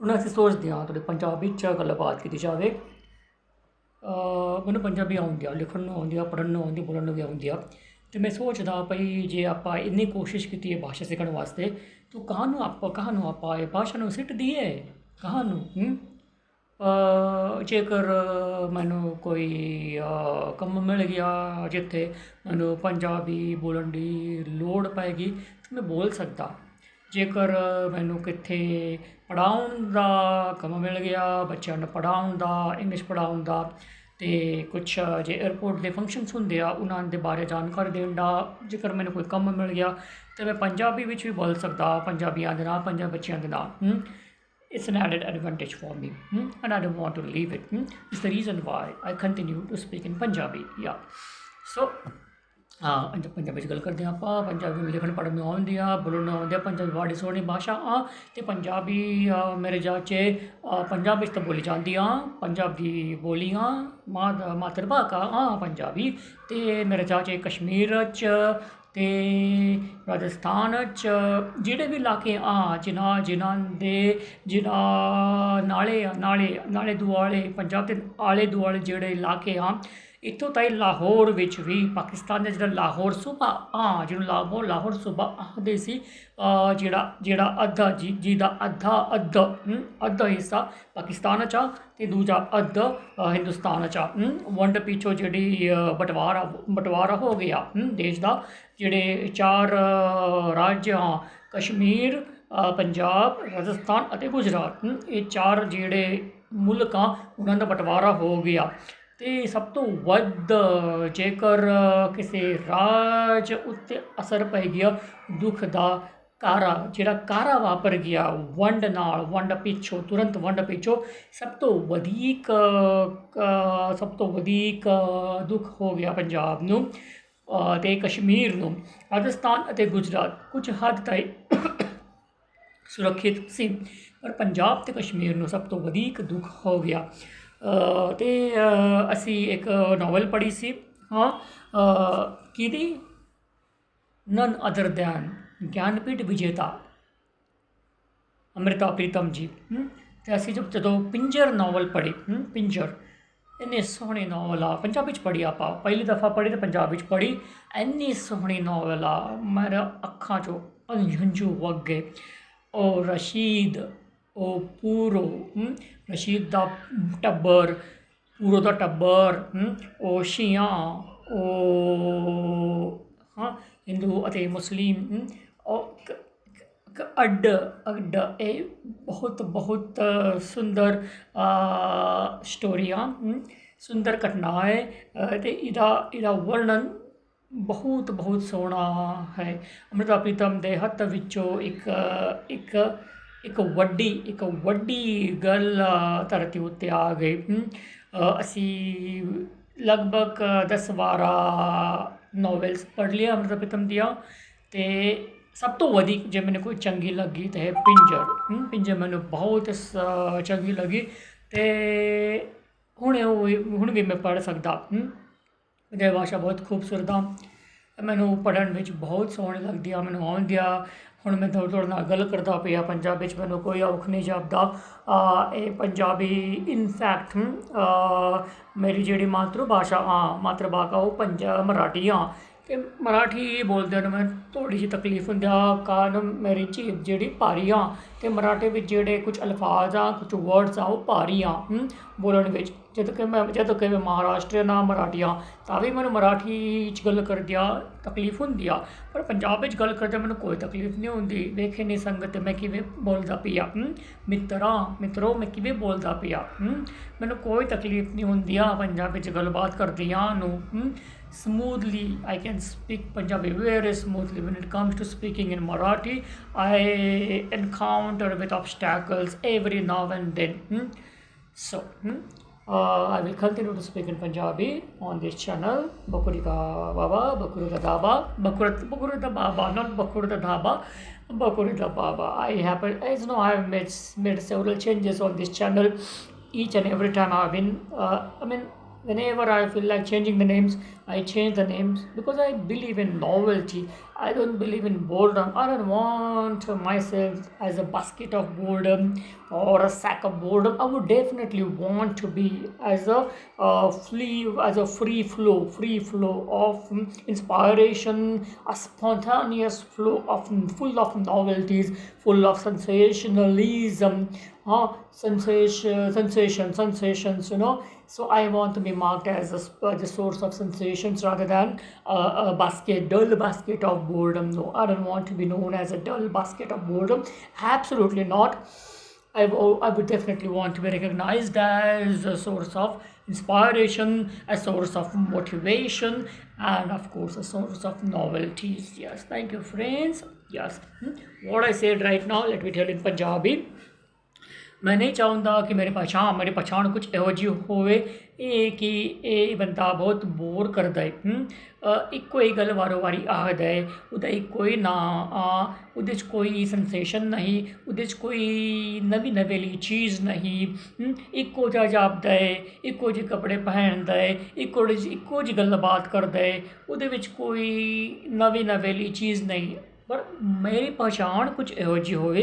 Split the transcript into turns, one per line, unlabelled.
ਹੁਣ ਅਸੀਂ ਸੋਚਦੇ ਹਾਂ ਤੁਹਾਡੇ ਪੰਜਾਬੀ 'ਚ ਗੱਲਬਾਤ ਕੀਤੀ ਜਾਵੇ ਮੈਨੂੰ ਪੰਜਾਬੀ ਆਉਂਦੀ ਆ, ਲਿਖਣ ਨੂੰ ਆਉਂਦੀ ਆ, ਪੜ੍ਹਨ ਨੂੰ ਆਉਂਦੀ ਬੋਲਣ ਨੂੰ ਵੀ ਆਉਂਦੀ ਆ। ਅਤੇ ਮੈਂ ਸੋਚਦਾ ਭਈ ਜੇ ਆਪਾਂ ਇੰਨੀ ਕੋਸ਼ਿਸ਼ ਕੀਤੀ ਹੈ ਭਾਸ਼ਾ ਸਿੱਖਣ ਵਾਸਤੇ, ਤਾਂ ਕਹਾਨੂੰ ਆਪਾਂ ਕਹਾਨੂੰ ਆਪਾਂ ਇਹ ਭਾਸ਼ਾ ਨੂੰ ਸਿੱਟ ਦਈਏ? ਕਹਾਨੂੰ ਨੂੰ ਜੇਕਰ ਮੈਨੂੰ ਕੋਈ ਕੰਮ ਮਿਲ ਗਿਆ ਜਿੱਥੇ ਮੈਨੂੰ ਪੰਜਾਬੀ ਬੋਲਣ ਦੀ ਲੋੜ ਪਏਗੀ ਤਾਂ ਮੈਂ ਬੋਲ ਸਕਦਾ। ਜੇਕਰ ਮੈਨੂੰ ਕਿੱਥੇ ਪੜਾਉਣ ਦਾ ਕੰਮ ਮਿਲ ਗਿਆ, ਬੱਚਿਆਂ ਨੂੰ ਪੜਾਉਣ ਦਾ ਇੰਗਲਿਸ਼ ਪੜਾਉਣ ਦਾ। ਅਤੇ ਕੁਛ ਜੇ ਏਅਰਪੋਰਟ ਦੇ ਫੰਕਸ਼ਨਸ ਹੁੰਦੇ ਆ, ਉਹਨਾਂ ਦੇ ਬਾਰੇ ਜਾਣਕਾਰੀ ਦੇਣ ਦਾ ਜੇਕਰ ਮੈਨੂੰ ਕੋਈ ਕੰਮ ਮਿਲ ਗਿਆ, ਤਾਂ ਮੈਂ ਪੰਜਾਬੀ ਵਿੱਚ ਵੀ ਬੋਲ ਸਕਦਾ, ਪੰਜਾਬੀਆਂ ਦੇ ਨਾਲ, ਪੰਜਾਬੀ ਬੱਚਿਆਂ ਦੇ ਨਾਲ। ਹੂੰ? It's an added advantage for me. hmm? and i don't want to leave it. hmm? it's the reason why i continue to speak in punjabi, yeah. So ਹਾਂ ਪੰਜ ਪੰਜਾਬੀ 'ਚ ਗੱਲ ਕਰਦੇ ਹਾਂ ਆਪਾਂ। ਪੰਜਾਬੀ ਨੂੰ ਲਿਖਣ ਪੜ੍ਹਨ ਨੂੰ ਆਉਂਦੀ ਆ ਬੋਲਣ ਨੂੰ ਆਉਂਦੀ ਆ ਪੰਜਾਬੀ ਬੜੀ ਸੋਹਣੀ ਭਾਸ਼ਾ ਆ ਤੇ ਪੰਜਾਬੀ ਮੇਰੇ ਜਾਚੇ ਅ, ਪੰਜਾਬੀ 'ਚ ਤਾਂ ਬੋਲੀ ਜਾਂਦੀ ਆ ਪੰਜਾਬੀ ਬੋਲੀਆਂ ਮਾਤ ਮਾਤਰ ਭਾਸ਼ਾ ਆ ਪੰਜਾਬੀ ਤੇ ਮੇਰੇ ਜਾਚੇ ਕਸ਼ਮੀਰ 'ਚ ਤੇ ਰਾਜਸਥਾਨ 'ਚ ਜਿਹੜੇ ਵੀ ਇਲਾਕੇ ਆ ਜਿਨ੍ਹਾਂ ਜਿਨ੍ਹਾਂ ਦੇ ਜਿਨ੍ਹਾਂ ਨਾਲੇ ਆ ਨਾਲੇ ਨਾਲੇ ਦੁਆਲੇ ਪੰਜਾਬ ਦੇ ਆਲੇ ਦੁਆਲੇ ਜਿਹੜੇ ਇਲਾਕੇ ਆ ਇੱਥੋਂ ਤਾਈ ਲਾਹੌਰ ਵਿੱਚ ਵੀ ਪਾਕਿਸਤਾਨ ਦਾ ਜਿਹੜਾ ਲਾਹੌਰ ਸੂਬਾ ਆ ਜਿਹਨੂੰ ਲਾਹੌਰ ਲਾਹੌਰ ਸੂਬਾ ਆਖਦੇ ਸੀ ਜਿਹੜਾ ਜਿਹੜਾ ਅੱਧਾ ਜੀ ਜਿਹਦਾ ਅੱਧਾ ਅੱਧਾ ਹਮ, ਅੱਧਾ ਹਿੱਸਾ ਪਾਕਿਸਤਾਨ ਚ ਆ ਤੇ ਦੂਜਾ ਅੱਧ ਹਿੰਦੁਸਤਾਨ ਚ ਆ। ਵੰਡ ਪਿੱਛੋਂ ਜਿਹੜੀ ਬਟਵਾਰਾ ਬਟਵਾਰਾ ਹੋ ਗਿਆ ਦੇਸ਼ ਦਾ ਜਿਹੜੇ ਚਾਰ ਰਾਜ ਆ ਕਸ਼ਮੀਰ ਪੰਜਾਬ ਰਾਜਸਥਾਨ ਅਤੇ ਗੁਜਰਾਤ ਇਹ ਚਾਰ ਜਿਹੜੇ ਮੁਲਕ ਆ ਉਹਨਾਂ ਦਾ ਬਟਵਾਰਾ ਹੋ ਗਿਆ। ਤੇ ਸਭ ਤੋਂ ਵੱਧ ਜੇਕਰ ਕਿਸੇ ਰਾਜ ਉੱਤੇ ਅਸਰ ਪੈ ਗਿਆ ਦੁੱਖ ਦਾ ਕਾਰਾ ਜਿਹੜਾ ਕਾਰਾ ਵਾਪਰ ਗਿਆ ਵੰਡ ਨਾਲ ਵੰਡ ਪਿੱਛੋਂ ਤੁਰੰਤ ਵੰਡ ਪਿੱਛੋਂ ਸਭ ਤੋਂ ਵਧੀਕ ਸਭ ਤੋਂ ਵਧੀਕ ਦੁੱਖ ਹੋ ਗਿਆ ਪੰਜਾਬ ਨੂੰ ਅ, ਤੇ ਕਸ਼ਮੀਰ ਨੂੰ। ਰਾਜਸਥਾਨ ਅਤੇ ਗੁਜਰਾਤ ਕੁਝ ਹੱਦ ਤਾਈਂ ਸੁਰੱਖਿਅਤ ਸੀ ਪਰ ਪੰਜਾਬ ਤੇ ਕਸ਼ਮੀਰ ਨੂੰ ਸਭ ਤੋਂ ਵਧੀਕ ਦੁੱਖ ਹੋ ਗਿਆ। ਤੇ ਅਸੀਂ ਇੱਕ ਨਾਵਲ ਪੜ੍ਹੀ ਸੀ ਹਾਂ ਕਿਹਦੀ? ਨਨ ਅਦਰ ਦੈਨ ਗਿਆਨਪੀਠ ਵਿਜੇਤਾ ਅੰਮ੍ਰਿਤਾ ਪ੍ਰੀਤਮ ਜੀ ਹਮ, ਤੇ ਅਸੀਂ ਜਦ ਜਦੋਂ ਪਿੰਜਰ ਨਾਵਲ ਪੜ੍ਹੀ ਪਿੰਜਰ ਇੰਨੇ ਸੋਹਣੇ ਨਾਵਲ ਆ ਪੰਜਾਬੀ ਚ ਪੜ੍ਹੀ ਆਪਾਂ ਪਹਿਲੀ ਦਫਾ ਪੜ੍ਹੀ ਤੇ ਪੰਜਾਬੀ ਚ ਪੜ੍ਹੀ ਇੰਨੀ ਸੋਹਣੀ ਨਾਵਲ ਆ ਮੇਰਾ ਅੱਖਾਂ ਚੋਂ ਹੰਝੂ ਵਗ ਗਏ ਉਹ ਰਸ਼ੀਦ ਉਹ ਪੂਰੋ ਰਸ਼ੀਦ ਦਾ ਟੱਬਰ ਪੂਰੋ ਦਾ ਟੱਬਰ ਉਹ ਸ਼ੀਆਂ ਉਹ ਹਾਂ ਹਿੰਦੂ ਅਤੇ ਮੁਸਲਿਮ ਉਹ ਅੱਡ ਅੱਡ ਇਹ ਬਹੁਤ ਬਹੁਤ ਸੁੰਦਰ ਸਟੋਰੀਆਂ ਸੁੰਦਰ ਘਟਨਾ ਹੈ ਤੇ ਇਹਦਾ ਇਹਦਾ ਵਰਣਨ ਬਹੁਤ ਬਹੁਤ ਸੋਹਣਾ ਹੈ ਅੰਮ੍ਰਿਤਾ ਪ੍ਰੀਤਮ ਦੇ ਹੱਥ ਵਿੱਚੋਂ ਇੱਕ ਇੱਕ ਇੱਕ ਵੱਡੀ ਇੱਕ ਵੱਡੀ ਗੱਲ ਧਰਤੀ ਉੱਤੇ ਆ ਗਈ। ਅਸੀਂ ਲਗਭਗ 10 12 ਨੋਵਲਸ ਪੜ੍ਹ ਲਿਆ ਅੰਮ੍ਰਿਤਾ ਪ੍ਰੀਤਮ ਦੀਆਂ ਤੇ ਸਭ ਤੋਂ ਵਧੇਕ ਜੇ ਮੈਨੂੰ ਕੋਈ ਚੰਗੀ ਲੱਗੀ ਤੇ ਹੈ ਪਿੰਜਰ। ਪਿੰਜਰ ਮੈਨੂੰ ਬਹੁਤ ਸ- ਚੰਗੀ ਲੱਗੀ ਤੇ ਹੁਣ ਉਹ ਹੁਣ ਵੀ ਮੈਂ ਪੜ੍ਹ ਸਕਦਾ। ਹਮ, ਭਾਸ਼ਾ ਬਹੁਤ ਖੂਬਸੂਰਤ ਆ। ਮੈਨੂੰ ਪੜ੍ਹਨ ਵਿੱਚ ਬਹੁਤ ਸੋਹਣੀ ਲੱਗਦੀ ਆ, ਮੈਨੂੰ ਆਉਂਦੀ ਆ। ਹੁਣ ਮੈਂ ਤੁਹਾਡੇ ਤੁਹਾਡੇ ਨਾਲ ਗੱਲ ਕਰਦਾ ਪਿਆ ਪੰਜਾਬੀ ਵਿੱਚ ਮੈਨੂੰ ਕੋਈ ਔਖ ਨਹੀਂ ਜਾਪਦਾ। ਇਹ ਪੰਜਾਬੀ ਇਨਫੈਕਟ ਮੇਰੀ ਜਿਹੜੀ ਮਾਤਰ ਭਾਸ਼ਾ ਆ ਮਾਤਰ ਭਾਸ਼ਾ ਉਹ ਪੰਜਾਬ ਮਰਾਠੀ ਆ। ਤੇ ਮਰਾਠੀ ਬੋਲਦਿਆਂ ਨੂੰ ਮੈਂ ਥੋੜੀ ਜਿਹੀ ਤਕਲੀਫ ਹੁੰਦੀ ਆ ਕਾਰਨ ਮੇਰੀ ਜੀਭ ਜਿਹੜੀ ਭਾਰੀ ਆ ਤੇ ਮਰਾਠੀ ਵਿੱਚ ਜਿਹੜੇ ਕੁਝ ਅਲਫਾਜ਼ ਆ ਕੁਝ ਵਰਡਸ ਆ ਉਹ ਭਾਰੀ ਆ ਹਮ, ਬੋਲਣ ਵਿੱਚ। ਜਦ ਕਿ ਮੈਂ ਜਦੋਂ ਕਿ ਮੈਂ ਮਹਾਰਾਸ਼ਟਰੀਅਨ ਆ ਮਰਾਠੀ ਆ ਤਾਂ ਵੀ ਮੈਨੂੰ ਮਰਾਠੀ 'ਚ ਗੱਲ ਕਰਦਿਆਂ ਤਕਲੀਫ ਹੁੰਦੀ ਆ। ਪਰ ਪੰਜਾਬ ਵਿੱਚ ਗੱਲ ਕਰਦੇ ਮੈਨੂੰ ਕੋਈ ਤਕਲੀਫ ਨਹੀਂ ਹੁੰਦੀ। ਵੇਖੇ ਨਹੀਂ ਸੰਗਤ ਮੈਂ ਕਿਵੇਂ ਬੋਲਦਾ ਪਿਆ ਹਮ, ਮਿੱਤਰਾਂ ਮਿੱਤਰੋ ਮੈਂ ਕਿਵੇਂ ਬੋਲਦਾ ਪਿਆ ਹਮ, ਮੈਨੂੰ ਕੋਈ ਤਕਲੀਫ ਨਹੀਂ ਹੁੰਦੀ ਆ Punjabi smoothly i can speak punjabi very smoothly. When it comes to speaking in marathi i encounter with obstacles every now and then. Hmm? so hmm? Uh, i will continue to speak in punjabi on this channel. Bakuri ka baba bakuri da daba bakuri bakuri da baba not bakuri da daba bakuri da baba. I happen as you know i have made made several changes on this channel. Each and every time i've been uh, i mean whenever I feel like changing the names, I change the names because I believe in novelty. I don't believe in boredom. I don't want myself as a basket of boredom or a sack of boredom. I would definitely want to be as a uh, free, as a free flow, free flow of inspiration, a spontaneous flow of full of novelties, full of sensationalism, uh, sensation, sensation, sensations. You know. So I want to be marked as a, sp- the source of sensations rather than a basket, dull basket of boredom. No, I don't want to be known as a dull basket of boredom. Absolutely not. I, I would definitely want to be recognized as a source of inspiration, a source of motivation, and of course, a source of novelties. Yes, thank you, friends. Yes, Hmm. what I said right now, let me tell in Punjabi. ਮੈਂ ਨਹੀਂ ਚਾਹੁੰਦਾ ਕਿ ਮੇਰੇ ਪਛਾਣ, ਮੇਰੀ ਪਛਾਣ ਕੁਝ ਇਹੋ ਜਿਹੀ ਹੋਵੇ। ਇਹ ਕਿ ਇਹ ਬੰਦਾ ਬਹੁਤ ਬੋਰ ਕਰਦਾ ਹੈ। ਇੱਕੋ ਹੀ ਗੱਲ ਵਾਰੋ ਵਾਰੀ ਆਖਦਾ ਹੈ। ਉਹਦਾ ਇੱਕੋ ਹੀ ਨਾਂ ਆ, ਉਹਦੇ 'ਚ ਕੋਈ ਸੈਂਸੇਸ਼ਨ ਨਹੀਂ, ਉਹਦੇ 'ਚ ਕੋਈ ਨਵੀਂ ਨਵੇਲੀ ਚੀਜ਼ ਨਹੀਂ। ਇੱਕੋ ਜਿਹਾ ਜਾਪਦਾ ਹੈ, ਇੱਕੋ ਜਿਹੇ ਕੱਪੜੇ ਪਹਿਨਦਾ ਹੈ, ਇੱਕੋ ਜਿਹੀ ਇੱਕੋ ਜਿਹੀ ਗੱਲਬਾਤ ਕਰਦਾ ਹੈ। ਉਹਦੇ ਵਿੱਚ ਕੋਈ ਨਵੀਂ ਨਵੇਲੀ ਚੀਜ਼ ਨਹੀਂ। ਪਰ ਮੇਰੀ ਪਛਾਣ ਕੁਝ ਇਹੋ ਜਿਹੀ ਹੋਵੇ।